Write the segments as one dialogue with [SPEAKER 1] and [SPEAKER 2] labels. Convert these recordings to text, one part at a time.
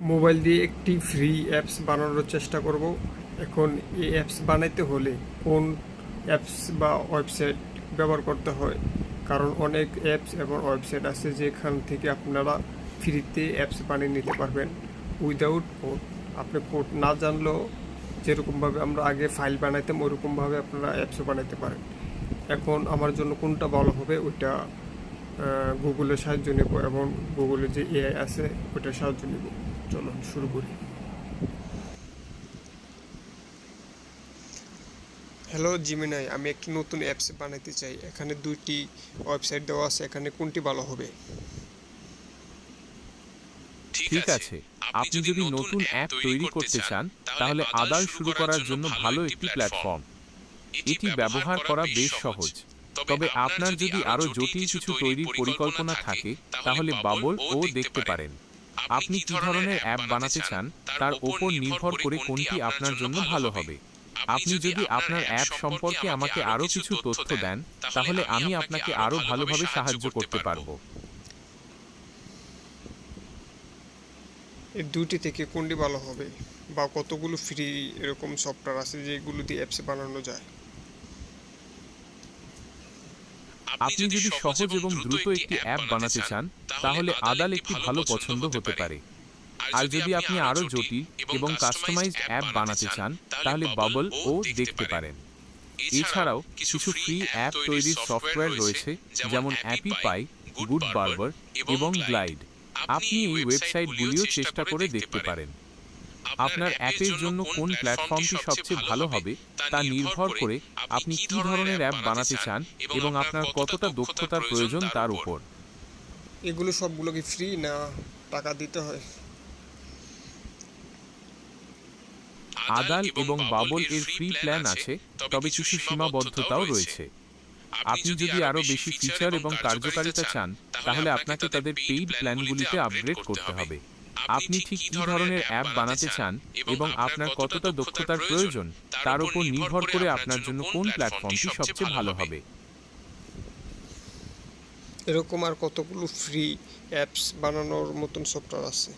[SPEAKER 1] Mobile দিয়ে একটি free apps বানানোর চেষ্টা করব। এখন এই অ্যাপস বানাইতে হলে কোন অ্যাপস বা ওয়েবসাইট ব্যবহার করতে হয়? কারণ অনেক অ্যাপস এবং ওয়েবসাইট আছে যেখান থেকে আপনারা ফ্রিতে অ্যাপস বানিয়ে নিতে পারবেন। উইদাউট কোড আপনি কোড না জানলেও যেরকমভাবে আমরা আগে ফাইল বানাইতাম, ওরকমভাবে আপনারা অ্যাপসও বানাইতে পারেন। এখন আমার জন্য কোনটা ভালো হবে, ওইটা গুগলের সাহায্য নেব এবং গুগলের যে এআই আছে, ওইটার সাহায্য নেব। চলুন শুরু করি। হ্যালো জিমিনাই আমি একটি নতুন অ্যাপস বানাতে চাই। এখানে দুইটি ওয়েবসাইট দেওয়া আছে এখানে কোনটি ভালো হবে?
[SPEAKER 2] ঠিক আছে। আপনি যদি নতুন অ্যাপ তৈরি করতে চান তাহলে আদাল শুরু করার জন্য ভালো একটি প্ল্যাটফর্ম এটি ব্যবহার করা বেশ সহজ। তবে আপনার যদি আরও জটিল কিছু তৈরির পরিকল্পনা থাকে তাহলে বাবল ও দেখতে পারেন। আপনি কি ধরনের অ্যাপ বানাতে চান তার ওপর নির্ভর করে কোনটি আপনার জন্য ভালো হবে। আপনি যদি আপনার অ্যাপ সম্পর্কে আমাকে আরও কিছু তথ্য দেন তাহলে আমি আপনাকে আরও ভালোভাবে সাহায্য করতে পারব।
[SPEAKER 1] এই দুইটি থেকে কোনটি ভালো হবে? বা কতগুলো ফ্রি এরকম সফটওয়্যার আছে যেগুলো দিয়ে অ্যাপস বানানো যায়?
[SPEAKER 2] আপনি যদি সহজ এবং দ্রুত একটি অ্যাপ বানাতে চান তাহলে আদাল একটি ভালো পছন্দ হতে পারে। আর যদি আপনি আরও জটিল এবং কাস্টমাইজড অ্যাপ বানাতে চান তাহলে বাবল ও দেখতে পারেন। এছাড়াও কিছু ফ্রি অ্যাপ তৈরির সফটওয়্যার রয়েছে যেমন অ্যাপি পাই গুড বার্বার এবং গ্লাইড আপনি এই ওয়েবসাইটগুলিও চেষ্টা করে দেখতে পারেন। আপনার অ্যাপের জন্য কোন প্ল্যাটফর্মটি সবচেয়ে ভালো হবে তা নির্ভর করে আপনি কী ধরনের অ্যাপ বানাতে চান এবং আপনার কতটা দক্ষতার প্রয়োজন তার উপর?
[SPEAKER 1] এগুলো সবগুলো কি ফ্রি না টাকা দিতে হয়।
[SPEAKER 2] আদাল এবং বাবল এর ফ্রি প্ল্যান আছে তবে কিছু সীমাবদ্ধতাও রয়েছে। আপনি যদি আরও বেশি ফিচার এবং কার্যকারিতা চান তাহলে আপনাকে তাদের পেইড প্ল্যানগুলিতে আপগ্রেড করতে হবে। আপনি ঠিক কী ধরনের অ্যাপ বানাতে চান এবং আপনার কতটা দক্ষতার প্রয়োজন তার উপর নির্ভর করে আপনার জন্য কোন প্ল্যাটফর্মটি সবচেয়ে ভালো হবে?
[SPEAKER 1] এরকম আর কতগুলো ফ্রি অ্যাপস বানানোর মতন সফটওয়্যার আছে?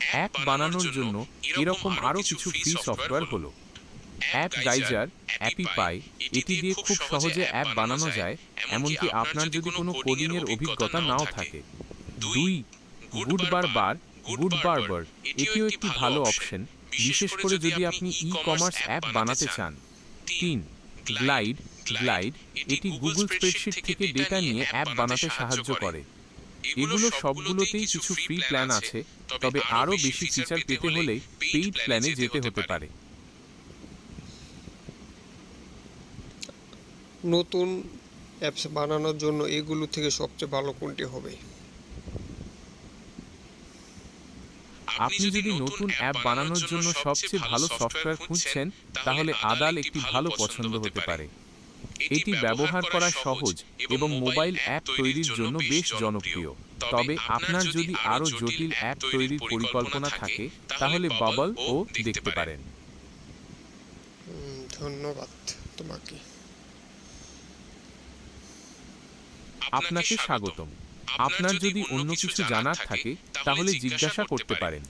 [SPEAKER 2] অ্যাপ বানানোর জন্য এরকম আরও কিছু ফ্রি সফটওয়্যার হলো। অ্যাপ গাইজার অ্যাপিপাই এটি দিয়ে খুব সহজে অ্যাপ বানানো যায় এমনকি আপনার যদি কোনো কোডিং এর অভিজ্ঞতা নাও থাকে। দুই গুড বার বার গুড বারবার এটিও একটি ভালো অপশন বিশেষ করে যদি আপনি ই কমার্স অ্যাপ বানাতে চান। তিন গ্লাইড গ্লাইড এটি গুগল স্প্রেডশিট থেকে ডেটা নিয়ে অ্যাপ বানাতে সাহায্য করে। এগুলো সবগুলোতেই কিছু ফ্রি প্ল্যান আছে। তবে আরও বেশি ফিচার পেতে হলে পেইড প্ল্যানে যেতে হতে পারে
[SPEAKER 1] নতুন অ্যাপস বানানোর জন্য এগুলো থেকে সবচেয়ে ভালো কোনটি হবে?
[SPEAKER 2] আপনি যদি নতুন অ্যাপ বানানোর জন্য সবচেয়ে ভালো সফটওয়্যার খুঁজছেন তাহলে আদাল একটি ভালো পছন্দ হতে পারে। এটি ব্যবহার করা সহজ এবং মোবাইল অ্যাপ তৈরির জন্য বেশ জনপ্রিয়। তবে আপনার যদি আরও জটিল অ্যাপ তৈরির পরিকল্পনা থাকে তাহলে বাবল ও দেখতে পারেন।
[SPEAKER 1] ধন্যবাদ তোমাকে।
[SPEAKER 2] আপনাকে স্বাগতম। আপনার যদি অন্য কিছু জানার থাকে তাহলে জিজ্ঞাসা করতে পারেন।